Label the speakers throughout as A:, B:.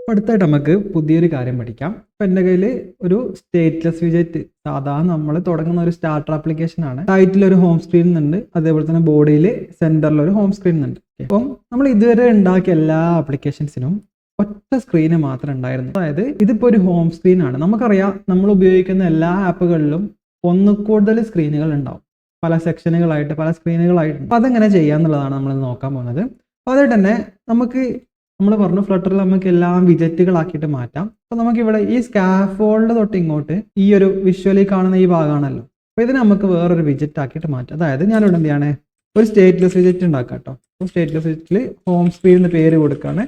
A: അപ്പോൾ അടുത്തായിട്ട് നമുക്ക് പുതിയൊരു കാര്യം പഠിക്കാം. ഇപ്പം എന്റെ കയ്യിൽ ഒരു സ്റ്റേറ്റ്ലെസ് വിജറ്റ് സാധാരണ നമ്മൾ തുടങ്ങുന്ന ഒരു സ്റ്റാർട്ടർ ആപ്ലിക്കേഷൻ ആണ്. ടൈറ്റിൽ ഒരു ഹോം സ്ക്രീൻ ഉണ്ട്. അതേപോലെ തന്നെ ബോഡിയിൽ സെന്ററിൽ ഒരു ഹോം സ്ക്രീൻ ഉണ്ട്. അപ്പം നമ്മൾ ഇതുവരെ ഉണ്ടാക്കിയ എല്ലാ ആപ്ലിക്കേഷൻസിനും ഒറ്റ സ്ക്രീന് മാത്രമേ ഉണ്ടായിരുന്നു. അതായത് ഇതിപ്പോൾ ഒരു ഹോം സ്ക്രീൻ ആണ്. നമുക്കറിയാം നമ്മൾ ഉപയോഗിക്കുന്ന എല്ലാ ആപ്പുകളിലും ഒന്ന് കൂടുതൽ സ്ക്രീനുകൾ ഉണ്ടാവും. പല സെക്ഷനുകളായിട്ട് പല സ്ക്രീനുകളായിട്ട് അപ്പം അതെങ്ങനെ ചെയ്യാന്നുള്ളതാണ് നമ്മൾ നോക്കാൻ പോകുന്നത്. അപ്പോൾ അതായിട്ട് തന്നെ നമുക്ക് നമ്മൾ പറഞ്ഞു ഫ്ലട്ടറിൽ നമുക്ക് എല്ലാം വിജറ്റുകളാക്കിയിട്ട് മാറ്റാം. അപ്പോൾ നമുക്ക് ഇവിടെ ഈ സ്കാഫോൾഡ് തൊട്ട് ഇങ്ങോട്ട് ഈ ഒരു വിഷ്വലി കാണുന്ന ഈ ഭാഗമാണല്ലോ. അപ്പോൾ ഇതിനെ നമുക്ക് വേറൊരു വിജറ്റ് ആക്കിയിട്ട് മാറ്റാം. അതായത് ഞാനിവിടെ എന്ത് ചെയ്യാണ്? ഒരു സ്റ്റേറ്റ്ലെസ് വിജറ്റ് ഉണ്ടാക്കാം കേട്ടോ. അപ്പോൾ സ്റ്റേറ്റ്ലെസ് വിജറ്റിൽ ഹോം സ്ക്രീൻ എന്ന് പേര് കൊടുക്കുകയാണ്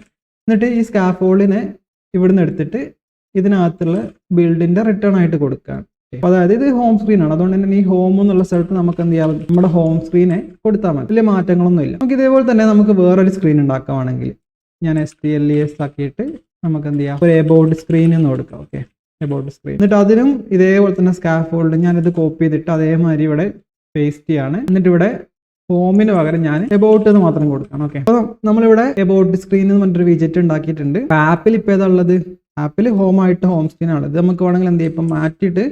A: എന്നിട്ട് ഈ സ്കാഫോൾഡിനെ ഇവിടുന്ന് എടുത്തിട്ട് ഇതിനകത്തുള്ള ബിൽഡിന്റെ റിട്ടേൺ ആയിട്ട് കൊടുക്കുകയാണ് അപ്പൊ അതായത് ഇത് ഹോം സ്ക്രീൻ ആണ്. അതുകൊണ്ട് തന്നെ ഈ ഹോം എന്നുള്ള സ്ഥലത്ത് നമുക്ക് എന്ത് ചെയ്യാം? നമ്മുടെ ഹോം സ്ക്രീനെ കൊടുത്താൽ മതി. വലിയ മാറ്റങ്ങളൊന്നും ഇല്ല നമുക്ക് ഇതേപോലെ തന്നെ നമുക്ക് വേറൊരു സ്ക്രീൻ ഉണ്ടാക്കുകയാണെങ്കിൽ ഞാൻ S T L E S ആക്കിയിട്ട് നമുക്ക് എന്ത് ചെയ്യാം ഒരു എബോർഡ് സ്ക്രീൻ എന്ന് കൊടുക്കാം ഓക്കെ എബോർഡ് സ്ക്രീൻ എന്നിട്ട് അതിനും ഇതേപോലെ തന്നെ സ്കാഫോൾഡ് ഞാനിത് കോപ്പി ചെയ്തിട്ട് അതേമാതിരി ഇവിടെ പേസ്റ്റ് ചെയ്യാണ്. എന്നിട്ട് ഇവിടെ ഹോമിന് പകരം ഞാൻ എബൌട്ട് എന്ന് മാത്രം കൊടുക്കണം ഓക്കെ അപ്പോൾ നമ്മളിവിടെ എബൌട്ട് സ്ക്രീൻ എന്ന് പറഞ്ഞൊരു വിജറ്റ് ഉണ്ടാക്കിയിട്ടുണ്ട്. ആപ്പിൽ ഇപ്പോൾ ഏതാ ഉള്ളത്? ആപ്പിൽ ഹോം ആയിട്ട് ഹോം സ്ക്രീൻ ആണ് ഇത് നമുക്ക് വേണമെങ്കിൽ എന്ത് ചെയ്യും ഇപ്പം മാറ്റിയിട്ട്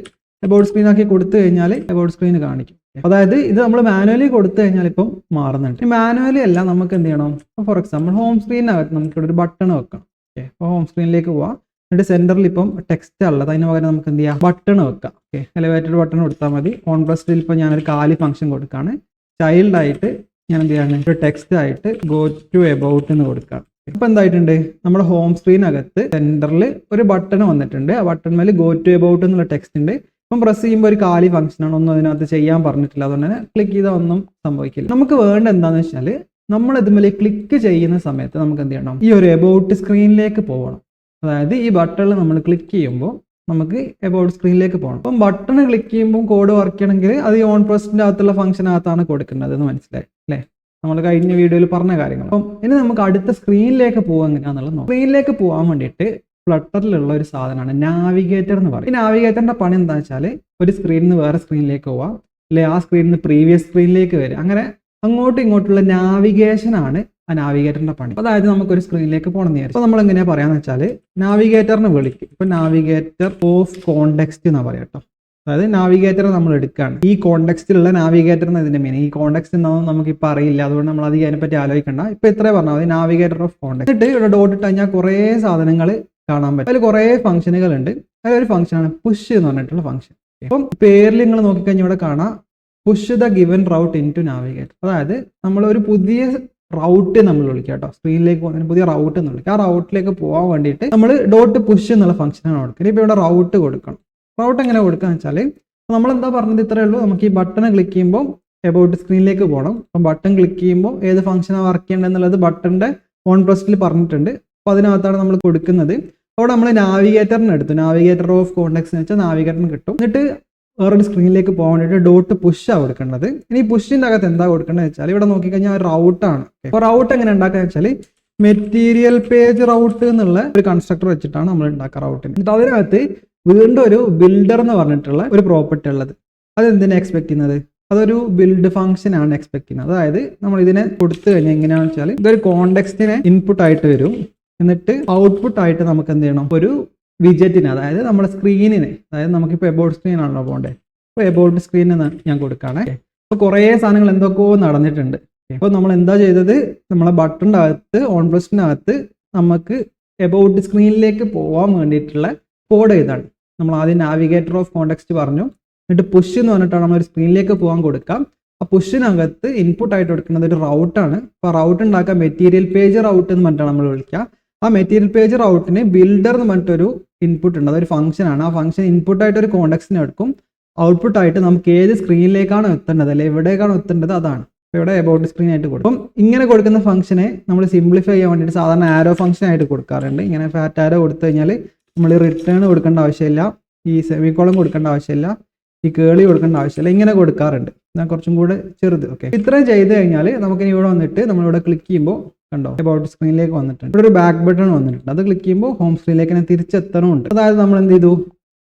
A: എബൌട്ട് സ്ക്രീൻ ആക്കി കൊടുത്തു കഴിഞ്ഞാൽ എബൌട്ട് സ്ക്രീൻ കാണിക്കും. അതായത് ഇത് നമ്മൾ മാനുവലി കൊടുത്തു കഴിഞ്ഞാൽ ഇപ്പം മാറുന്നുണ്ട്. മാനുവലി അല്ല നമുക്ക് എന്ത് ചെയ്യണം? ഫോർ എക്സാമ്പിൾ ഹോം സ്ക്രീനകത്ത് നമുക്ക് ഇവിടെ ഒരു ബട്ടൺ വെക്കാം ഓക്കെ അപ്പോൾ ഹോം സ്ക്രീനിലേക്ക് പോവാം. എന്നിട്ട് സെന്ററിൽ ഇപ്പം ടെക്സ്റ്റ് ഉള്ളത്. അതിന് പകരം നമുക്ക് എന്ത് ചെയ്യാം? ബട്ടൺ വെക്കാം. ഓക്കെ എലിവേറ്റഡ് ബട്ടൺ കൊടുത്താൽ മതി. ഓൺ പ്ലസിൽ ഇപ്പോൾ ഞാനൊരു കാലി ഫംഗ്ഷൻ കൊടുക്കുകയാണ് ചൈൽഡ് ആയിട്ട് ഞാൻ എന്ത് ചെയ്യാണ്? ഒരു ടെക്സ്റ്റ് ആയിട്ട് ഗോ ടു എബൌട്ട് എന്ന് കൊടുക്കാം. ഇപ്പൊ എന്തായിട്ടുണ്ട്? നമ്മുടെ ഹോം സ്ക്രീനകത്ത് സെന്ററിൽ ഒരു ബട്ടൺ വന്നിട്ടുണ്ട്. ആ ബട്ടൺ മേലെ ഗോ ടു എബൌട്ട് എന്നുള്ള ടെക്സ്റ്റ് ഉണ്ട്. ഇപ്പം പ്രസ് ചെയ്യുമ്പോൾ ഒരു കാലി ഫംഗ്ഷൻ ആണ്. ഒന്നും അതിനകത്ത് ചെയ്യാൻ പറഞ്ഞിട്ടില്ല. അതുകൊണ്ട് തന്നെ ക്ലിക്ക് ചെയ്താൽ ഒന്നും സംഭവിക്കില്ല. നമുക്ക് വേണ്ട എന്താണെന്ന് വെച്ചാൽ നമ്മൾ ഇതുമേൽ ക്ലിക്ക് ചെയ്യുന്ന സമയത്ത് നമുക്ക് എന്ത് ചെയ്യണം? ഈ ഒരു എബൌട്ട് സ്ക്രീനിലേക്ക് പോകണം അതായത് ഈ ബട്ടണിൽ നമ്മൾ ക്ലിക്ക് ചെയ്യുമ്പോൾ നമുക്ക് എബൌട്ട് സ്ക്രീനിലേക്ക് പോകണം. അപ്പം ബട്ടൺ ക്ലിക്ക് ചെയ്യുമ്പോൾ കോഡ് വർക്ക് ചെയ്യണമെങ്കിൽ അത് ഈ ഓൺ പ്രസിന്റെ അകത്തുള്ള ഫംഗ്ഷനകത്താണ് കൊടുക്കേണ്ടത് എന്ന് മനസ്സിലായി. അല്ലേ? നമ്മൾ കഴിഞ്ഞ വീഡിയോയിൽ പറഞ്ഞ കാര്യങ്ങൾ അപ്പം ഇനി നമുക്ക് അടുത്ത സ്ക്രീനിലേക്ക് പോകാൻ എങ്ങനെയാണെന്നുള്ളത് സ്ക്രീനിലേക്ക് പോകാൻ വേണ്ടിയിട്ട് ഫ്ലട്ടറിലുള്ള ഒരു സാധനമാണ് നാവിഗേറ്റർ എന്ന് പറയും. ഈ നാവിഗേറ്ററിന്റെ പണി എന്താണെന്ന് വെച്ചാൽ ഒരു സ്ക്രീനിൽ നിന്ന് വേറെ സ്ക്രീനിലേക്ക് പോവാം. അല്ലെ? ആ സ്ക്രീനിൽ നിന്ന് പ്രീവിയസ് സ്ക്രീനിലേക്ക് വരിക അങ്ങനെ അങ്ങോട്ടും ഇങ്ങോട്ടുള്ള നാവിഗേഷൻ ആണ് ആ നാവിഗേറ്ററിന്റെ പണി. അതായത് നമുക്ക് ഒരു സ്ക്രീനിലേക്ക് പോകണം എന്ന് അപ്പോൾ നമ്മൾ എങ്ങനെയാ പറയാന്ന് വെച്ചാൽ നാവിഗേറ്ററിനെ വിളിക്കും. ഇപ്പൊ നാവിഗേറ്റർ ഓഫ് കോണ്ടെക്സ്റ്റ് എന്നാ പറയാം കേട്ടോ. അതായത് നാവിഗേറ്റർ നമ്മൾ എടുക്കുകയാണ് ഈ കോണ്ടെക്സ്റ്റിലുള്ള നാവിഗേറ്റർ എന്ന ഇതിന്റെ മീനിങ് ഈ കോണ്ടെക്സ്റ്റ് എന്താണെന്ന് നമുക്ക് ഇപ്പൊ അറിയില്ല. അതുകൊണ്ട് നമ്മൾ അധികം അതിനെപ്പറ്റി ആലോചിക്കണ്ട. ഇപ്പൊ ഇത്രേ പറഞ്ഞാൽ മതി. നാവിഗേറ്റർ ഓഫ് കോണ്ടെക്സ്റ്റ് എന്നിട്ട് ഇവിടെ ഡോട്ട് ഇട്ട് കഴിഞ്ഞാൽ കുറേ സാധനങ്ങൾ കാണാൻ പറ്റും. അതിൽ കുറേ ഫംഗ്ഷനുകൾ ഉണ്ട് അതിൽ അതിലൊരു ഫംഗ്ഷനാണ് പുഷ് എന്ന് പറഞ്ഞിട്ടുള്ള ഫംഗ്ഷൻ അപ്പം പേരിൽ നിങ്ങൾ നോക്കിക്കഴിഞ്ഞാൽ ഇവിടെ കാണാം. Push the given route in to navigate അതായത് നമ്മൾ ഒരു പുതിയ റൗട്ട് നമ്മൾ വിളിക്കുക കേട്ടോ. സ്ക്രീനിലേക്ക് പോകുന്നതിന് പുതിയ റൗട്ട് എന്ന് വിളിക്കുക ആ റൗട്ടിലേക്ക് പോകാൻ വേണ്ടിയിട്ട് നമ്മൾ ഡോട്ട് പുഷ് എന്നുള്ള ഫംഗ്ഷനാണ് കൊടുക്കുന്നത്. ഇപ്പോൾ ഇവിടെ റൗട്ട് കൊടുക്കണം. റൗട്ട് എങ്ങനെ കൊടുക്കുക വെച്ചാൽ നമ്മൾ എന്താ പറഞ്ഞത് ഇത്രയേ ഉള്ളൂ. നമുക്ക് ഈ ബട്ടൺ ക്ലിക്ക് ചെയ്യുമ്പോൾ എബൌട്ട് സ്ക്രീനിലേക്ക് പോകണം അപ്പം ബട്ടൺ ക്ലിക്ക് ചെയ്യുമ്പോൾ ഏത് ഫംഗ്ഷനാണ് വർക്ക് ചെയ്യേണ്ടത് എന്നുള്ളത് ബട്ടണിന്റെ ഓൺ പ്രസ്റ്റിൽ പറഞ്ഞിട്ടുണ്ട്. അപ്പോൾ അതിനകത്താണ് നമ്മൾ കൊടുക്കുന്നത്. അവിടെ നമ്മൾ നാവിഗേറ്ററിന് എടുത്തു. നാവിഗേറ്റർ ഓഫ് കോണ്ടാക്ട്സ് എന്ന് വെച്ചാൽ നാവിഗേറ്ററിന് കിട്ടും. എന്നിട്ട് വേറൊരു സ്ക്രീനിലേക്ക് പോകാൻ വേണ്ടിയിട്ട് ഡോട്ട് ആ കൊടുക്കേണ്ടത്. ഇനി പുഷിന്റെ അകത്ത് എന്താ കൊടുക്കേണ്ടത് വെച്ചാൽ ഇവിടെ നോക്കിക്കഴിഞ്ഞാൽ റൗട്ടാണ് അപ്പോൾ റൗട്ട് എങ്ങനെ ഉണ്ടാക്കുക വെച്ചാൽ മെറ്റീരിയൽ പേജ് റൗട്ട് എന്നുള്ള ഒരു കൺസ്ട്രക്ടർ വെച്ചിട്ടാണ് നമ്മൾ ഉണ്ടാക്കുക റൗട്ടിന് എന്നിട്ട് അതിനകത്ത് വീണ്ടും ഒരു ബിൽഡർ എന്ന് പറഞ്ഞിട്ടുള്ള ഒരു പ്രോപ്പർട്ടി ഉള്ളത്. അത് എന്തിനാ എക്സ്പെക്ട് ചെയ്യുന്നത്? അതൊരു ബിൽഡ് ഫംഗ്ഷൻ ആണ് എക്സ്പെക്ട് ചെയ്യുന്നത്. അതായത് നമ്മൾ ഇതിനെ കൊടുത്തു കഴിഞ്ഞാൽ എങ്ങനെയാണെന്ന് വെച്ചാൽ ഇതൊരു കോണ്ടെക്സ്റ്റിനെ ഇൻപുട്ട് ആയിട്ട് വരും. എന്നിട്ട് ഔട്ട്പുട്ട് ആയിട്ട് നമുക്ക് എന്ത് ചെയ്യണം? ഒരു വിജറ്റിന് അതായത് നമ്മുടെ സ്ക്രീനിന് അതായത് നമുക്കിപ്പോൾ എബോർഡ് സ്ക്രീൻ ആണല്ലോ പോകേണ്ടത് അപ്പോൾ എബോർഡ് സ്ക്രീനിന് ഞാൻ കൊടുക്കുകയാണ്. അപ്പോൾ കുറേ സാധനങ്ങൾ എന്തൊക്കെയോ നടന്നിട്ടുണ്ട്. അപ്പോൾ നമ്മൾ എന്താ ചെയ്തത്? നമ്മളെ ബട്ടണിന്റെ അകത്ത് ഓൺ പ്ലസിനകത്ത് നമുക്ക് എബൌട്ട് സ്ക്രീനിലേക്ക് പോകാൻ വേണ്ടിയിട്ടുള്ള കോഡ് ചെയ്താണ് നമ്മൾ ആദ്യം നാവിഗേറ്റർ ഓഫ് കോണ്ടെക്സ്റ്റ് പറഞ്ഞു. എന്നിട്ട് പുഷ് എന്ന് പറഞ്ഞിട്ടാണ് നമ്മൾ ഒരു സ്ക്രീനിലേക്ക് പോകാൻ കൊടുക്കാം ആ പുഷിനകത്ത് ഇൻപുട്ട് ആയിട്ട് കൊടുക്കുന്നത് ഒരു റൗട്ടാണ് അപ്പോൾ റൗട്ട് ഉണ്ടാക്കാൻ മെറ്റീരിയൽ പേജ് റൗട്ട് എന്ന് പറഞ്ഞിട്ടാണ് നമ്മൾ വിളിക്കുക. ആ മെറ്റീരിയൽ പേജ് റൗട്ടിന് ബിൽഡർ എന്ന് പറഞ്ഞിട്ടൊരു ഇൻപുട്ട് ഉണ്ട്. അതൊരു ഫംഗ്ഷൻ ആണ്. ആ ഫംഗ്ഷൻ ഇൻപുട്ട് ആയിട്ട് ഒരു കോണ്ടെക്സ്റ്റിന് എടുക്കും. ഔട്ട്പുട്ട് ആയിട്ട് നമുക്ക് ഏത് സ്ക്രീനിലേക്കാണ് എത്തേണ്ടത് അല്ലെ എവിടേക്കാണ് എത്തേണ്ടത് അതാണ്. ഇവിടെ എബൌട്ട് സ്ക്രീൻ ആയിട്ട് കൊടുക്കും. ഇങ്ങനെ കൊടുക്കുന്ന ഫംഗ്ഷനെ നമ്മൾ സിംപ്ലിഫൈ ചെയ്യാൻ വേണ്ടിയിട്ട് സാധാരണ ആരോ ഫംഗ്ഷൻ ആയിട്ട് കൊടുക്കാറുണ്ട്. ഇങ്ങനെ ഫാറ്റ് ആരോ കൊടുത്തു കഴിഞ്ഞാൽ നമ്മൾ റിട്ടേൺ കൊടുക്കേണ്ട ആവശ്യമില്ല. ഈ സെമിക്കോളം കൊടുക്കേണ്ട ആവശ്യമില്ല. ഈ കേളി കൊടുക്കേണ്ട ആവശ്യമില്ല. ഇങ്ങനെ കൊടുക്കാറുണ്ട്. ഞാൻ കുറച്ചും കൂടെ ചെറുത്. ഓക്കെ ഇത്രയും ചെയ്ത് കഴിഞ്ഞാൽ നമുക്കിനി ഇവിടെ വന്നിട്ട് നമ്മളിവിടെ ക്ലിക്ക് ചെയ്യുമ്പോൾ കണ്ടോ? അബൌട്ട് സ്ക്രീനിലേക്ക് വന്നിട്ടുണ്ട്. ഇവിടെ ഒരു ബാക്ക് ബട്ടൺ വന്നിട്ടുണ്ട്. അത് ക്ലിക്ക് ചെയ്യുമ്പോൾ ഹോം സ്ക്രീനിലേക്ക് തന്നെ തിരിച്ചെത്തണമുണ്ട്. അതായത് നമ്മൾ എന്ത് ചെയ്തു?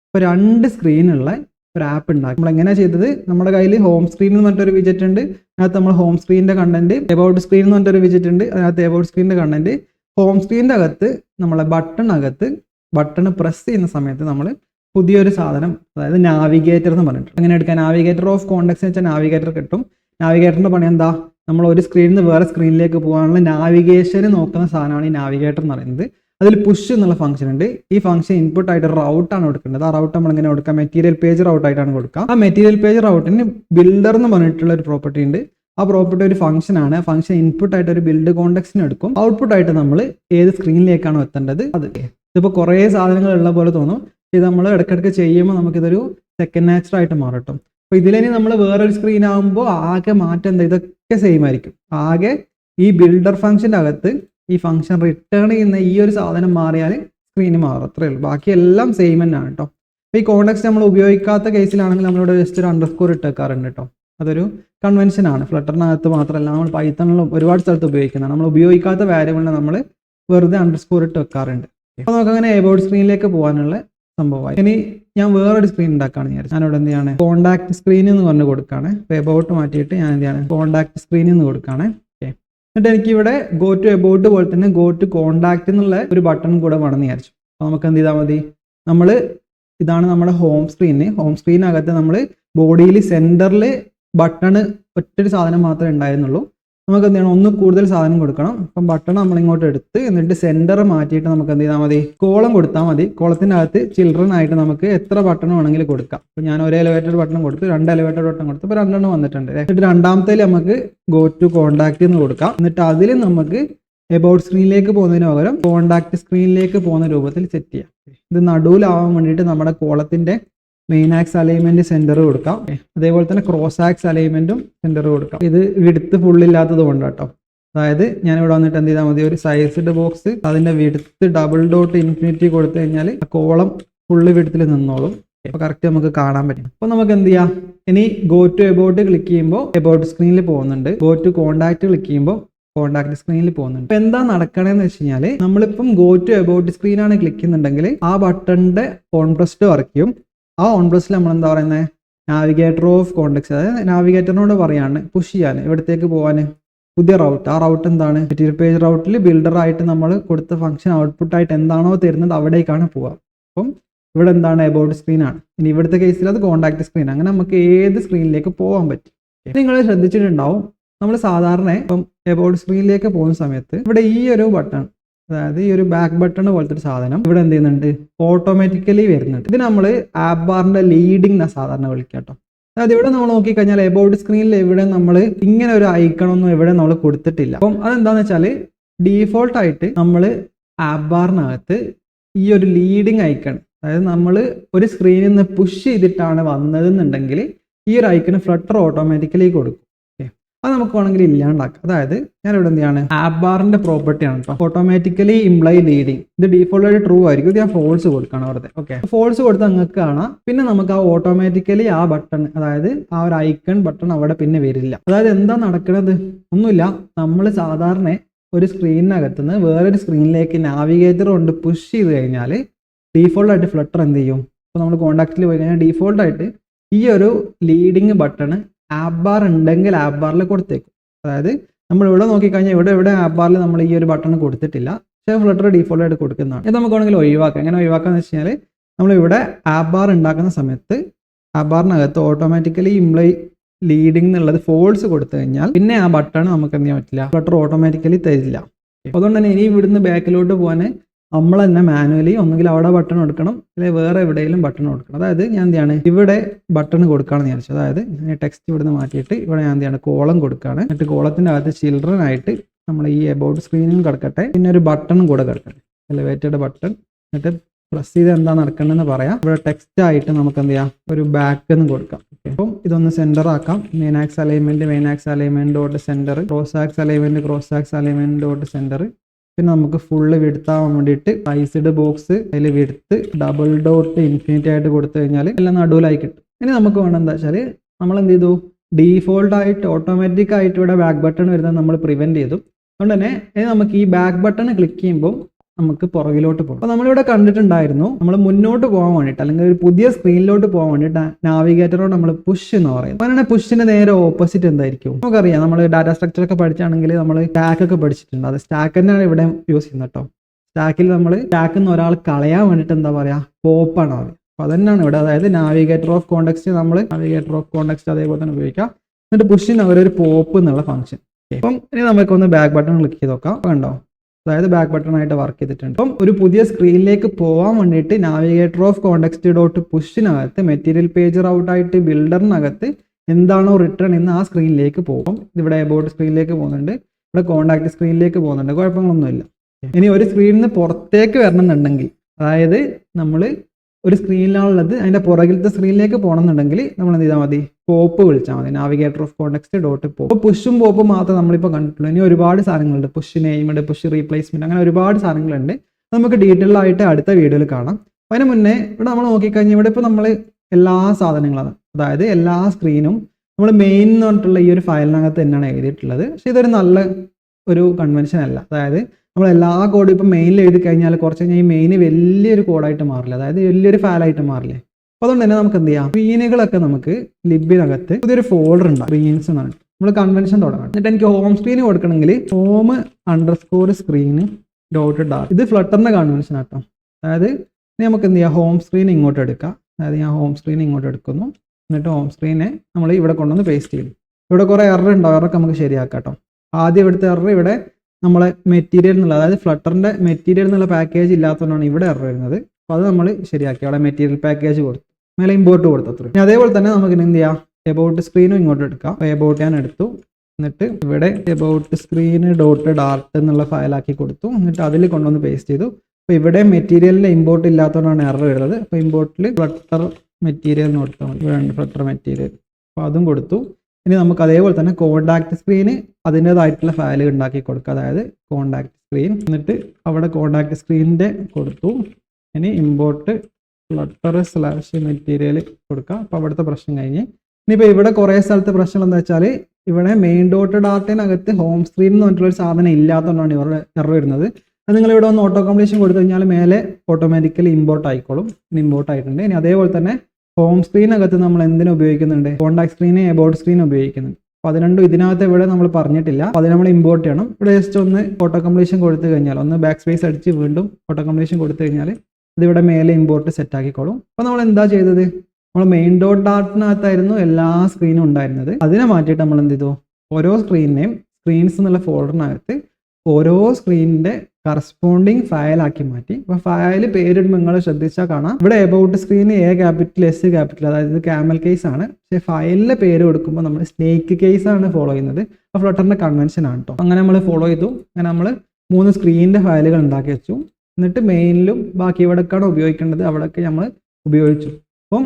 A: ഇപ്പോൾ രണ്ട് സ്ക്രീനുള്ള ഒരു ആപ്പ് ഉണ്ടാക്കി. നമ്മൾ എങ്ങനെ ചെയ്തത്? നമ്മുടെ കയ്യിൽ ഹോം സ്ക്രീൻ എന്ന് പറഞ്ഞിട്ടൊരു വിജറ്റ് ഉണ്ട്. അതിനകത്ത് നമ്മൾ ഹോം സ്ക്രീനിന്റെ കണ്ടന്റ് എബൌട്ട് സ്ക്രീൻ എന്ന് പറഞ്ഞിട്ടൊരു വിജറ്റ് ഉണ്ട്. അതിനകത്ത് എബൌട്ട് സ്ക്രീനിന്റെ കണ്ടന്റ് ഹോം സ്ക്രീനിന്റെ അകത്ത് നമ്മളെ ബട്ടൺ അകത്ത് ബട്ടൺ പ്രസ് ചെയ്യുന്ന സമയത്ത് നമ്മൾ പുതിയൊരു സാധനം അതായത് നാവിഗേറ്റർ എന്ന് പറഞ്ഞിട്ടുണ്ട്. അങ്ങനെ എടുക്കാൻ നാവിഗേറ്റർ ഓഫ് കോണ്ടാക്ട്സ് വെച്ചാൽ നാവിഗേറ്റർ കിട്ടും. നാവിഗേറ്ററിന്റെ പണി എന്താ? നമ്മൾ ഒരു സ്ക്രീനിൽ നിന്ന് വേറെ സ്ക്രീനിലേക്ക് പോകാനുള്ള നാവിഗേഷന് നോക്കുന്ന സാധനമാണ് ഈ നാവിഗേറ്റർ എന്ന് പറയുന്നത്. അതിൽ പുഷ് എന്നുള്ള ഫംഗ്ഷൻ ഉണ്ട്. ഈ ഫംഗ്ഷൻ ഇൻപുട്ട് ആയിട്ട് റൗട്ടാണ് കൊടുക്കേണ്ടത്. ആ റൗട്ട് നമ്മൾ എങ്ങനെ കൊടുക്കുക മെറ്റീരിയൽ പേജ് റൗട്ട് ആയിട്ടാണ് കൊടുക്കുക. ആ മെറ്റീരിയൽ പേജ് റൗട്ടിന് ബിൽഡർ എന്ന് പറഞ്ഞിട്ടുള്ള ഒരു പ്രോപ്പർട്ടി ഉണ്ട്. ആ പ്രോപ്പർട്ടി ഒരു ഫംഗ്ഷൻ ആണ്. ഫംഗ്ഷൻ ഇൻപുട്ട് ആയിട്ട് ഒരു ബിൽഡ് കോണ്ടക്സിന് എടുക്കും. ഔട്ട്പുട്ട് ആയിട്ട് നമ്മൾ ഏത് സ്ക്രീനിലേക്കാണോ എത്തേണ്ടത്? അത് ഇതിപ്പോൾ കുറേ സാധനങ്ങൾ ഉള്ള പോലെ തോന്നും. ഇത് നമ്മൾ ഇടയ്ക്കിടയ്ക്ക് ചെയ്യുമ്പോൾ നമുക്കിതൊരു സെക്കൻഡ് നാച്ചർ ആയിട്ട് മാറട്ടും അപ്പോൾ ഇതിലിനി നമ്മൾ വേറൊരു സ്ക്രീൻ ആകുമ്പോൾ ആകെ മാറ്റം എന്താ? ഇതൊക്കെ സെയിം ആയിരിക്കും. ആകെ ഈ ബിൽഡർ ഫംഗ്ഷന്റെ അകത്ത് ഈ ഫംഗ്ഷൻ റിട്ടേൺ ചെയ്യുന്ന ഈ ഒരു സാധനം മാറിയാൽ സ്ക്രീന് മാറും. അത്രേ ഉള്ളൂ ബാക്കി എല്ലാം സെയിം തന്നെയാണ് കേട്ടോ അപ്പോൾ ഈ കോണ്ടക്സ്റ്റ് നമ്മൾ ഉപയോഗിക്കാത്ത കേസിലാണെങ്കിൽ നമ്മളിവിടെ ജസ്റ്റ് ഒരു അണ്ടർസ്കോർ ഇട്ടേക്കാറുണ്ട് കേട്ടോ അതൊരു കൺവെൻഷൻ ആണ്. ഫ്ലട്ടറിനകത്ത് മാത്രമല്ല നമ്മൾ പൈത്തണിലും ഒരുപാട് സ്ഥലത്ത് ഉപയോഗിക്കുന്നതാണ്. നമ്മൾ ഉപയോഗിക്കാത്ത വാരിയബിളിനെ നമ്മൾ വെറുതെ അണ്ടർസ്കോർ ഇട്ട് വെക്കാറുണ്ട്. അപ്പോൾ നമുക്ക് അങ്ങനെ എബോർഡ് സ്ക്രീനിലേക്ക് പോകാനുള്ള സംഭവമായി. ഇനി ഞാൻ വേറൊരു സ്ക്രീൻ ഉണ്ടാക്കുകയാണ് ഞാൻ ഞാനിവിടെ എന്ത് ചെയ്യാണ്? സ്ക്രീൻ എന്ന് പറഞ്ഞ് കൊടുക്കുകയാണ് എബൌട്ട് മാറ്റിയിട്ട് ഞാൻ എന്ത് ചെയ്യാണ്? സ്ക്രീൻ എന്ന് കൊടുക്കുകയാണ് ഓക്കെ എന്നിട്ട് എനിക്ക് ഇവിടെ ഗോ ടു എബൌട്ട് പോലെ തന്നെ ഗോ ടു കോണ്ടാക്ട് എന്നുള്ള ഒരു ബട്ടൺ കൂടെ വേണമെന്ന് വിചാരിച്ചു. അപ്പോൾ നമുക്ക് എന്ത് ചെയ്താൽ മതി? നമ്മൾ ഇതാണ് നമ്മുടെ ഹോം സ്ക്രീന് ഹോം സ്ക്രീനകത്ത് നമ്മൾ ബോഡിയിൽ സെന്ററിൽ ബട്ടൺ ഒറ്റൊരു സാധനം മാത്രമേ ഉണ്ടായിരുന്നുള്ളൂ. നമുക്ക് എന്ത് ചെയ്യണം ഒന്ന് കൂടുതൽ സാധനം കൊടുക്കണം. അപ്പം ബട്ടൺ നമ്മൾ ഇങ്ങോട്ട് എടുത്ത് എന്നിട്ട് സെന്റർ മാറ്റിയിട്ട് നമുക്ക് എന്ത് ചെയ്താൽ മതി? കോളം കൊടുത്താൽ മതി. കോളത്തിന്റെ അകത്ത് ചിൽഡ്രൻ ആയിട്ട് നമുക്ക് എത്ര ബട്ടൺ വേണമെങ്കിലും കൊടുക്കാം. അപ്പോൾ ഞാൻ ഒരു എലിവേറ്റർ ബട്ടൺ കൊടുത്തു രണ്ട് എലിവേറ്റർ ബട്ടൺ കൊടുത്തു ഇപ്പോൾ രണ്ടെണ്ണം വന്നിട്ടുണ്ട്. എന്നിട്ട് രണ്ടാമത്തേൽ നമുക്ക് ഗോ ടു കോണ്ടാക്ട് എന്ന് കൊടുക്കാം. എന്നിട്ട് അതിൽ നമുക്ക് എബൌട്ട് സ്ക്രീനിലേക്ക് പോകുന്നതിന് പകരം കോണ്ടാക്ട് സ്ക്രീനിലേക്ക് പോകുന്ന രൂപത്തിൽ സെറ്റ് ചെയ്യാം. ഇത് നടുവിലാവാൻ വേണ്ടിയിട്ട് നമ്മുടെ കോളത്തിന്റെ മെയിൻ ആക്സ് അലൈൻമെന്റ് സെന്റർ കൊടുക്കാം. അതേപോലെ തന്നെ ക്രോസ് ആക്സ് അലൈൻമെന്റും സെന്റർ കൊടുക്കാം. ഇത് വിടുത്ത് ഫുള്ളില്ലാത്തത് കൊണ്ട് കേട്ടോ അതായത് ഞാൻ ഇവിടെ വന്നിട്ട് എന്ത് ചെയ്താൽ മതി? ഒരു സൈസ്ഡ് ബോക്സ് അതിന്റെ വിടുത്ത് ഡബിൾ ഡോട്ട് ഇൻഫിനിറ്റി കൊടുത്തു കഴിഞ്ഞാൽ കോളം ഫുള്ള് വിടുത്തിൽ നിന്നോളും. അപ്പൊ കറക്റ്റ് നമുക്ക് കാണാൻ പറ്റും. അപ്പൊ നമുക്ക് എന്ത് ചെയ്യാം? ഇനി ഗോ ടു എബൌട്ട് ക്ലിക്ക് ചെയ്യുമ്പോൾ എബൌട്ട് സ്ക്രീനിൽ പോകുന്നുണ്ട്. ഗോ ടു കോണ്ടാക്ട് ക്ലിക്ക് ചെയ്യുമ്പോൾ കോണ്ടാക്ട് സ്ക്രീനിൽ പോകുന്നുണ്ട്. ഇപ്പൊ എന്താ നടക്കണേന്ന് വെച്ച് കഴിഞ്ഞാൽ നമ്മളിപ്പം ഗോ ടു എബൌട്ട് സ്ക്രീനാണ് ക്ലിക്ക് ചെയ്യുന്നുണ്ടെങ്കിൽ ആ ബട്ടണിന്റെ കോൺട്രസ്റ്റ് വർക്കും ആ ഓൺ പ്ലസ്സിൽ നമ്മൾ എന്താ പറയുന്നത് നാവിഗേറ്റർ ഓഫ് കോണ്ടക്സ് അതായത് നാവിഗേറ്ററിനോട് പറയാണ് പുഷ് ചെയ്യാൻ എവിടത്തേക്ക് പോകാൻ പുതിയ റൗട്ട് ആ റൗട്ട് എന്താണ്? മെറ്റീരിയൽ പേജ് റൗട്ടിൽ ബിൽഡർ ആയിട്ട് നമ്മൾ കൊടുത്ത ഫംഗ്ഷൻ ഔട്ട്പുട്ട് ആയിട്ട് എന്താണോ തരുന്നത് അവിടേക്കാണ് പോവുക അപ്പം ഇവിടെ എന്താണ് എബൌട്ട് സ്ക്രീനാണ് ഇനി ഇവിടുത്തെ കേസിൽ അത് കോണ്ടാക്ട് സ്ക്രീൻ അങ്ങനെ നമുക്ക് ഏത് സ്ക്രീനിലേക്ക് പോകാൻ പറ്റും? നിങ്ങൾ ശ്രദ്ധിച്ചിട്ടുണ്ടാവും നമ്മൾ സാധാരണ ഇപ്പം എബൌട്ട് സ്ക്രീനിലേക്ക് പോകുന്ന സമയത്ത് ഇവിടെ ഈ ഒരു ബട്ടൺ അതായത് ഈ ഒരു ബാക്ക് ബട്ടൺ പോലത്തെ ഒരു സാധനം ഇവിടെ എന്ത് ചെയ്യുന്നുണ്ട്? ഓട്ടോമാറ്റിക്കലി വരുന്നുണ്ട്. ഇത് നമ്മൾ ആപ്പ് ബാറിന്റെ ലീഡിംഗ് എന്നാ സാധാരണ വിളിക്കുക കേട്ടോ അതായത് ഇവിടെ നമ്മൾ നോക്കിക്കഴിഞ്ഞാൽ എബൌട്ട് സ്ക്രീനിൽ എവിടെ നമ്മൾ ഇങ്ങനെ ഒരു ഐക്കണൊന്നും എവിടെ നമ്മൾ കൊടുത്തിട്ടില്ല. അപ്പം അതെന്താന്ന് വെച്ചാൽ ഡീഫോൾട്ട് ആയിട്ട് നമ്മൾ ആപ്പ് ബാറിനകത്ത് ഈ ഒരു ലീഡിംഗ് ഐക്കൺ അതായത് നമ്മൾ ഒരു സ്ക്രീനിൽ നിന്ന് പുഷ് ചെയ്തിട്ടാണ് വന്നതെന്നുണ്ടെങ്കിൽ ഈ ഒരു ഐക്കൺ ഫ്ലട്ടർ ഓട്ടോമാറ്റിക്കലി കൊടുക്കും. അത് നമുക്ക് വേണമെങ്കിൽ ഇല്ലാണ്ടാക്കാം. അതായത് ഞാൻ ഇവിടെ എന്താണ് ആപ്പ് ബാറിന്റെ പ്രോപ്പർട്ടി ആണ് കേട്ടോ ഓട്ടോമാറ്റിക്കലി ഇംപ്ലൈ ലീഡിങ് ഇത് ഡീഫോൾട്ട് ആയിട്ട് ട്രൂ ആയിരിക്കും. ഞാൻ ഫോൾസ് കൊടുക്കണം വെറുതെ. ഓക്കെ ഫോൾസ് കൊടുത്ത് നിങ്ങൾക്ക് കാണാം. പിന്നെ നമുക്ക് ആ ഓട്ടോമാറ്റിക്കലി ആ ബട്ടൺ അതായത് ആ ഒരു ഐക്കൺ ബട്ടൺ അവിടെ പിന്നെ വരില്ല. അതായത് എന്താ നടക്കുന്നത് ഒന്നുമില്ല. നമ്മൾ സാധാരണ ഒരു സ്ക്രീനിനകത്ത് നിന്ന് വേറൊരു സ്ക്രീനിലേക്ക് നാവിഗേറ്റർ കൊണ്ട് പുഷ് ചെയ്ത് കഴിഞ്ഞാൽ ഡീഫോൾട്ട് ആയിട്ട് ഫ്ലട്ടർ എന്ത് ചെയ്യും? ഇപ്പോൾ നമ്മൾ കോണ്ടാക്റ്റിൽ പോയി കഴിഞ്ഞാൽ ഡീഫോൾട്ട് ആയിട്ട് ഈ ഒരു ലീഡിങ് ബട്ടൺ ആപ്പ് ബാർ ഉണ്ടെങ്കിൽ ആപ്പ് ബാറിൽ കൊടുത്തേക്കും. അതായത് നമ്മൾ ഇവിടെ നോക്കിക്കഴിഞ്ഞാൽ ഇവിടെ ഇവിടെ ആപ്പ് ബാറിൽ നമ്മൾ ഈ ഒരു ബട്ടൺ കൊടുത്തിട്ടില്ല. പക്ഷേ ഫ്ലട്ടർ ഡീഫോൾട്ട് ആയിട്ട് കൊടുക്കുന്നതാണ്. ഇത് നമുക്ക് വേണമെങ്കിൽ ഒഴിവാക്കാം. എങ്ങനെ ഒഴിവാക്കാന്ന് വെച്ച് കഴിഞ്ഞാൽ നമ്മൾ ഇവിടെ ആപ്പ് ബാർ ഉണ്ടാക്കുന്ന സമയത്ത് ആപ്പ് ബാറിനകത്ത് ഓട്ടോമാറ്റിക്കലി ഇംപ്ലൈ ലീഡിംഗ് എന്നുള്ളത് ഫോൾസ് കൊടുത്തു കഴിഞ്ഞാൽ പിന്നെ ആ ബട്ടൺ നമുക്ക് എന്ത് ചെയ്യാൻ പറ്റില്ല. ഫ്ലട്ടർ ഓട്ടോമാറ്റിക്കലി തരില്ല. അതുകൊണ്ട് തന്നെ ഇനി ഇവിടുന്ന് ബാക്കിലോട്ട് പോകാൻ നമ്മൾ തന്നെ മാനുവലി ഒന്നുകിൽ അവിടെ ബട്ടൺ കൊടുക്കണം അല്ലെങ്കിൽ വേറെ എവിടെയെങ്കിലും ബട്ടൺ കൊടുക്കണം. അതായത് ഞാൻ എന്താണ് ഇവിടെ ബട്ടൺ കൊടുക്കുകയാണെന്ന് വിചാരിച്ചു അതായത് ടെക്സ്റ്റ് ഇവിടുന്ന് മാറ്റിയിട്ട് ഇവിടെ ഞാൻ എന്താണ് കോളം കൊടുക്കുകയാണ് എന്നിട്ട് കോളത്തിന്റെ അകത്ത് ചിൽഡ്രൻ ആയിട്ട് നമ്മൾ ഈ എബൌട്ട് സ്ക്രീനും കിടക്കട്ടെ പിന്നെ ഒരു ബട്ടൺ കൂടെ കിടക്കട്ടെ. എലിവേറ്റഡ് ബട്ടൺ എന്നിട്ട് പ്രസ് ചെയ്ത് എന്താ നടക്കേണ്ടതെന്ന് പറയാം. ഇവിടെ ടെക്സ്റ്റ് ആയിട്ട് നമുക്ക് എന്ത് ചെയ്യാം ഒരു ബാക്ക് എന്ന് കൊടുക്കാം. അപ്പം ഇതൊന്ന് സെന്റർ ആക്കാം. Main axis alignment main axis alignment dot centre cross axis alignment cross axis alignment dot centre പിന്നെ നമുക്ക് ഫുള്ള് വിടുത്താവാൻ വേണ്ടിയിട്ട് ഐസിഡ് ബോക്സ് അതിൽ വിടുത്ത് ഡബിൾ ഡോട്ട് ഇൻഫിനിറ്റി ആയിട്ട് കൊടുത്തു കഴിഞ്ഞാൽ എല്ലാം നടുവിലായി കിട്ടും. ഇനി നമുക്ക് വേണം എന്താ വെച്ചാൽ നമ്മൾ എന്ത് ചെയ്തു? ഡീഫോൾട്ട് ആയിട്ട് ഓട്ടോമാറ്റിക് ആയിട്ട് ഇവിടെ ബാക്ക് ബട്ടൺ വരുന്നത് നമ്മൾ പ്രിവെന്റ് ചെയ്തു. അതുകൊണ്ട് തന്നെ നമുക്ക് ഈ ബാക്ക് ബട്ടൺ ക്ലിക്ക് ചെയ്യുമ്പോൾ നമുക്ക് പുറകിലോട്ട് പോകും അപ്പോൾ നമ്മളിവിടെ കണ്ടിട്ടുണ്ടായിരുന്നു നമ്മൾ മുന്നോട്ട് പോകാൻ വേണ്ടിയിട്ട് അല്ലെങ്കിൽ ഒരു പുതിയ സ്ക്രീനിലോട്ട് പോകാൻ വേണ്ടിയിട്ട് നാവിഗേറ്ററോട് നമ്മൾ പുഷ് എന്ന് പറയും. അങ്ങനെ പുഷിന് നേരെ ഓപ്പോസിറ്റ് എന്തായിരിക്കും? നമുക്കറിയാം നമ്മൾ ഡാറ്റ സ്ട്രക്ചർ ഒക്കെ പഠിച്ചാണെങ്കിൽ നമ്മൾ സ്റ്റാക്ക് ഒക്കെ പഠിച്ചിട്ടുണ്ട്. അത് സ്റ്റാക്ക് തന്നെയാണ് ഇവിടെ യൂസ് ചെയ്യുന്നത് കേട്ടോ. സ്റ്റാക്കിൽ നമ്മൾ സ്റ്റാക്കിൽ ഒരാൾ കളയാൻ വേണ്ടിയിട്ട് എന്താ പറയുക പോപ്പാണ് പറയുക അപ്പോൾ അതന്നെയാണ് ഇവിടെ അതായത് നാവിഗേറ്റർ ഓഫ് കോണ്ടക്സ്റ്റ് നമ്മൾ നാവിഗേറ്റർ ഓഫ് കോണ്ടക്സ്റ്റ് അതേപോലെ തന്നെ ഉപയോഗിക്കാം. എന്നിട്ട് പുഷിന് അവരൊരു പോപ്പ് എന്നുള്ള ഫംഗ്ഷൻ അപ്പം ഇനി നമുക്കൊന്ന് ബാക്ക് ബട്ടൺ ക്ലിക്ക് ചെയ്ത് നോക്കാം. കണ്ടോ? അതായത് ബാക്ക് ബട്ടൺ ആയിട്ട് വർക്ക് ചെയ്തിട്ടുണ്ട്. അപ്പം ഒരു പുതിയ സ്ക്രീനിലേക്ക് പോകാൻ വേണ്ടിയിട്ട് നാവിഗേറ്റർ ഓഫ് കോണ്ടക്സ്റ്റ് ഡോട്ട് പുഷിനകത്ത് മെറ്റീരിയൽ പേജ് റൗട്ട് ആയിട്ട് ബിൽഡറിനകത്ത് എന്താണോ റിട്ടേൺ എന്ന് ആ സ്ക്രീനിലേക്ക് പോകും. ഇവിടെ എബോട്ട് സ്ക്രീനിലേക്ക് പോകുന്നുണ്ട്. ഇവിടെ കോണ്ടാക്ട് സ്ക്രീനിലേക്ക് പോകുന്നുണ്ട്. കുഴപ്പങ്ങളൊന്നുമില്ല. ഇനി ഒരു സ്ക്രീനിൽ നിന്ന് പുറത്തേക്ക് വരണമെന്നുണ്ടെങ്കിൽ അതായത് നമ്മൾ ഒരു സ്ക്രീനിലാണുള്ളത്. അതിന്റെ പുറകിലത്തെ സ്ക്രീനിലേക്ക് പോകണമെന്നുണ്ടെങ്കിൽ നമ്മൾ എന്ത് ചെയ്താൽ മതി? പോപ്പ് വിളിച്ചാൽ മതി. Navigator of context dot pop പുഷും പോപ്പും മാത്രം നമ്മളിപ്പോൾ കണ്ടിട്ടുള്ളൂ. ഇനി ഒരുപാട് സാധനങ്ങളുണ്ട്. പുഷ് നെയിമുണ്ട് പുഷ് റീപ്ലേസ്മെന്റ് അങ്ങനെ ഒരുപാട് സാധനങ്ങളുണ്ട്. നമുക്ക് ഡീറ്റെയിൽ ആയിട്ട് അടുത്ത വീഡിയോയിൽ കാണാം. അതിന് മുന്നേ ഇവിടെ നമ്മൾ നോക്കിക്കഴിഞ്ഞാൽ ഇവിടെ ഇപ്പോൾ നമ്മൾ എല്ലാ സാധനങ്ങളും അതായത് എല്ലാ സ്ക്രീനും നമ്മൾ മെയിൻ എന്ന് പറഞ്ഞിട്ടുള്ള ഈ ഒരു ഫയലിനകത്ത് തന്നെയാണ് എഴുതിയിട്ടുള്ളത്. പക്ഷേ ഇതൊരു നല്ല ഒരു കൺവെൻഷൻ അല്ല. അതായത് നമ്മൾ എല്ലാ കോഡും ഇപ്പം മെയിനിൽ എഴുതി കഴിഞ്ഞാൽ കുറച്ച് കഴിഞ്ഞാൽ ഈ മെയിൻ വലിയൊരു കോഡായിട്ട് മാറില്ല? അതായത് വലിയൊരു ഫയലായിട്ട് മാറില്ലേ? അപ്പോൾ അതുകൊണ്ട് തന്നെ നമുക്ക് എന്ത് ചെയ്യാം? സ്ക്രീനുകളൊക്കെ നമുക്ക് ലിബിനകത്ത് പുതിയൊരു ഫോൾഡർ ഉണ്ട്. സ്ക്രീൻസ് എന്നാണ് നമ്മൾ കൺവെൻഷൻ തുടങ്ങണം. എന്നിട്ട് എനിക്ക് ഹോം സ്ക്രീൻ കൊടുക്കണമെങ്കിൽ home underscore screen dot dart ഇത് ഫ്ലട്ടറിന്റെ കൺവെൻഷൻ ആട്ടോ അതായത് നമുക്ക് എന്ത് ചെയ്യാം? ഹോം സ്ക്രീൻ ഇങ്ങോട്ട് എടുക്കാം. അതായത് ഞാൻ ഹോം സ്ക്രീൻ ഇങ്ങോട്ട് എടുക്കുന്നു. എന്നിട്ട് ഹോം സ്ക്രീനെ നമ്മൾ ഇവിടെ കൊണ്ടുവന്ന് പേസ്റ്റ് ചെയ്യും ഇവിടെ കുറേ എറർ ഉണ്ടാവും എററൊക്കെ നമുക്ക് ശരിയാക്കാം കേട്ടോ. ആദ്യം ഇവിടുത്തെ എറർ ഇവിടെ നമ്മളെ മെറ്റീരിയൽ എന്നുള്ള അതായത് ഫ്ലട്ടറിന്റെ മെറ്റീരിയൽ എന്നുള്ള പാക്കേജ് ഇല്ലാത്തതുകൊണ്ടാണ് ഇവിടെ എറർ വരുന്നത്. അപ്പോൾ അത് നമ്മൾ ശരിയാക്കി. അവിടെ മെറ്റീരിയൽ പാക്കേജ് കൊടുത്തു. മേലെ ഇമ്പോർട്ട് കൊടുത്തു അത്ര. ഇനി അതേപോലെ തന്നെ നമുക്ക് എന്ത് ചെയ്യാം? എബൌട്ട് സ്ക്രീനും ഇങ്ങോട്ട് എടുക്കാം. എബൌട്ട് ഞാൻ എടുത്തു. എന്നിട്ട് ഇവിടെ എബൌട്ട് സ്ക്രീന് ഡോട്ട് ഡാർട്ട് എന്നുള്ള ഫയലാക്കി കൊടുത്തു. എന്നിട്ട് അതിൽ കൊണ്ടുവന്ന് പേസ്റ്റ് ചെയ്തു. അപ്പോൾ ഇവിടെ മെറ്റീരിയലിന്റെ ഇമ്പോർട്ട് ഇല്ലാത്തതുകൊണ്ടാണ് എറർ വരുന്നത്. അപ്പോൾ ഇമ്പോർട്ടിൽ ഫ്ലട്ടർ മെറ്റീരിയൽ എന്ന് കൊടുത്താൽ മതി ഫ്ലട്ടർ മെറ്റീരിയൽ അപ്പോൾ അതും കൊടുത്തു. ഇനി നമുക്ക് അതേപോലെ തന്നെ കോണ്ടാക്ട് സ്ക്രീന് അതിന്റെതായിട്ടുള്ള ഫയൽ ഉണ്ടാക്കി കൊടുക്കുക. അതായത് കോണ്ടാക്ട് സ്ക്രീൻ എന്നിട്ട് അവിടെ കോണ്ടാക്ട് സ്ക്രീനിന്റെ കൊടുത്തു. ഇനി ഇമ്പോർട്ട് ഫ്ലട്ടർ സ്ലാഷ് മെറ്റീരിയൽ കൊടുക്കുക. അപ്പോൾ അവിടുത്തെ പ്രശ്നം കഴിഞ്ഞ്. ഇനിയിപ്പോൾ ഇവിടെ കുറേ സ്ഥലത്തെ പ്രശ്നം എന്താ വെച്ചാൽ ഇവിടെ മെയിൻ ഡോട്ട് ഡാറ്റേനകത്ത് ഹോം സ്ക്രീൻ എന്ന് പറഞ്ഞിട്ടുള്ള ഒരു സാധനം ഇല്ലാത്തതുകൊണ്ടാണ് ഇവരുടെ എറർ വരുന്നത്. അത് നിങ്ങൾ ഇവിടെ ഒന്ന് ഓട്ടോ കംപ്ലീഷൻ കൊടുത്തു കഴിഞ്ഞാൽ മേലെ ഓട്ടോമാറ്റിക്കലി ഇമ്പോർട്ട് ആയിക്കോളും. ഇനി ഇമ്പോർട്ട് ആയിട്ടുണ്ട്. ഇനി അതേപോലെ തന്നെ ഹോം സ്ക്രീനകത്ത് നമ്മൾ എന്തിനു ഉപയോഗിക്കുന്നുണ്ട്? കോണ്ടാക്ട് സ്ക്രീന് എബൌട്ട് സ്ക്രീൻ ഉപയോഗിക്കുന്നുണ്ട്. അപ്പോൾ അത് രണ്ടും ഇതിനകത്ത് ഇവിടെ നമ്മൾ പറഞ്ഞിട്ടില്ല. അത് നമ്മൾ ഇമ്പോർട്ട് ചെയ്യണം. ഇവിടെ ജസ്റ്റ് ഒന്ന് ഓട്ടോ കംപ്ലീഷൻ കൊടുത്തു കഴിഞ്ഞാൽ ഒന്ന് ബാക്ക് സ്പേസ് അടിച്ച് വീണ്ടും ഓട്ടോ കംപ്ലീഷൻ കൊടുത്തു കഴിഞ്ഞാൽ ഇതിവിടെ മേലെ ഇമ്പോർട്ട് സെറ്റ് ആക്കിക്കോളും. അപ്പോൾ നമ്മൾ എന്താ ചെയ്തത്? നമ്മൾ മെയിൻ ഡോട്ട് ഡാറ്റിനകത്തായിരുന്നു എല്ലാ സ്ക്രീനും ഉണ്ടായിരുന്നത്. അതിനെ മാറ്റിയിട്ട് നമ്മൾ എന്ത് ചെയ്തു? ഓരോ സ്ക്രീനിനെയും സ്ക്രീൻസ് എന്നുള്ള ഫോൾഡറിനകത്ത് ഓരോ സ്ക്രീനിന്റെ കറസ്പോണ്ടിങ് ഫയൽ ആക്കി മാറ്റി. അപ്പൊ ഫയൽ പേരിടുമ്പോൾ നിങ്ങൾ ശ്രദ്ധിച്ചാൽ കാണാം. ഇവിടെ about screen A capital S capital അതായത് ക്യാമൽ കേസ് ആണ്. പക്ഷേ ഫയലിലെ പേര് കൊടുക്കുമ്പോൾ നമ്മൾ സ്നേക്ക് കേസ് ആണ് ഫോളോ ചെയ്യുന്നത്. അപ്പോൾ ഫ്ലട്ടറിന്റെ കൺവെൻഷൻ ആണ് കേട്ടോ അങ്ങനെ നമ്മൾ ഫോളോ ചെയ്തു. അങ്ങനെ നമ്മൾ മൂന്ന് സ്ക്രീനിന്റെ ഫയലുകൾ ഉണ്ടാക്കി വെച്ചു. എന്നിട്ട് മെയിനിലും ബാക്കി എവിടെയൊക്കെയാണ് ഉപയോഗിക്കേണ്ടത് അവിടെയൊക്കെ നമ്മൾ ഉപയോഗിച്ചു. അപ്പം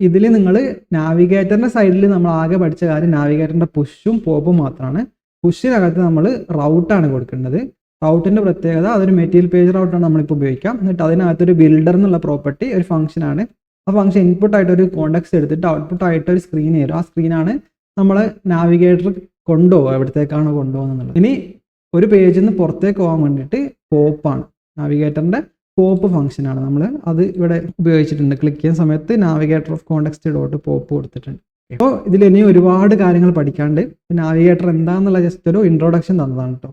A: ഇതിൽ നിങ്ങൾ നാവിഗേറ്ററിന്റെ സൈഡിൽ നമ്മൾ ആകെ പഠിച്ച കാര്യം നാവിഗേറ്ററിന്റെ പുഷും പോപ്പും മാത്രമാണ് പുഷിനകത്ത് നമ്മൾ റൗട്ടാണ് കൊടുക്കേണ്ടത്. റൗട്ടിന്റെ പ്രത്യേകത അതൊരു മെറ്റീരിയൽ പേജ് റൗട്ടാണ് നമ്മളിപ്പോൾ ഉപയോഗിക്കാം. എന്നിട്ട് അതിനകത്തൊരു ബിൽഡർ എന്നുള്ള പ്രോപ്പർട്ടി ഒരു ഫംഗ്ഷൻ ആണ്. ആ ഫംഗ്ഷൻ ഇൻപുട്ടായിട്ട് ഒരു കോണ്ടാക്ട്സ് എടുത്തിട്ട് ഔട്ട്പുട്ട് ആയിട്ട് ഒരു സ്ക്രീൻ തരും ആ സ്ക്രീനാണ് നമ്മൾ നാവിഗേറ്റർ കൊണ്ടുപോകുക എവിടത്തേക്കാണ് കൊണ്ടുപോകുന്നത് ഇനി ഒരു പേജിൽ നിന്ന് പുറത്തേക്ക് പോകാൻ വേണ്ടിയിട്ട് പോപ്പാണ് നാവിഗേറ്ററിന്റെ പോപ്പ് ഫംഗ്ഷനാണ് നമ്മൾ അത് ഇവിടെ ഉപയോഗിച്ചിട്ടുണ്ട്. ക്ലിക്ക് ചെയ്യുന്ന സമയത്ത് navigator of context dot pop കൊടുത്തിട്ടുണ്ട്. അപ്പോൾ ഇതിൽ ഇനി ഒരുപാട് കാര്യങ്ങൾ പഠിക്കാണ്ട് നാവിഗേറ്റർ എന്താണെന്നുള്ള ജസ്റ്റ് ഒരു ഇൻട്രൊഡക്ഷൻ തന്നതാണ് കേട്ടോ